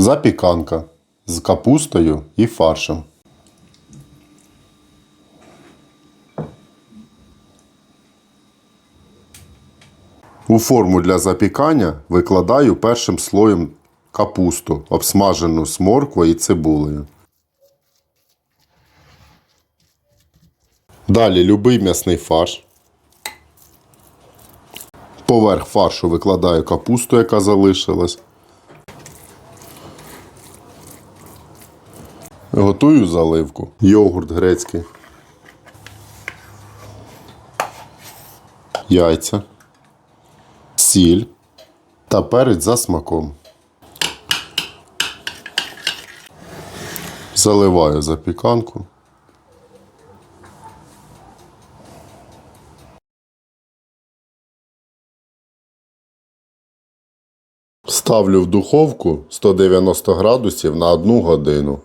Запіканка з капустою і фаршем. У форму для запікання викладаю першим слоєм капусту, обсмажену з і цибулею. Далі любий м'ясний фарш. Поверх фаршу викладаю капусту, яка залишилась. Готую заливку. Йогурт грецький. Яйця. Сіль та перець за смаком. Заливаю запіканку. Ставлю в духовку 190 градусів на 1 годину.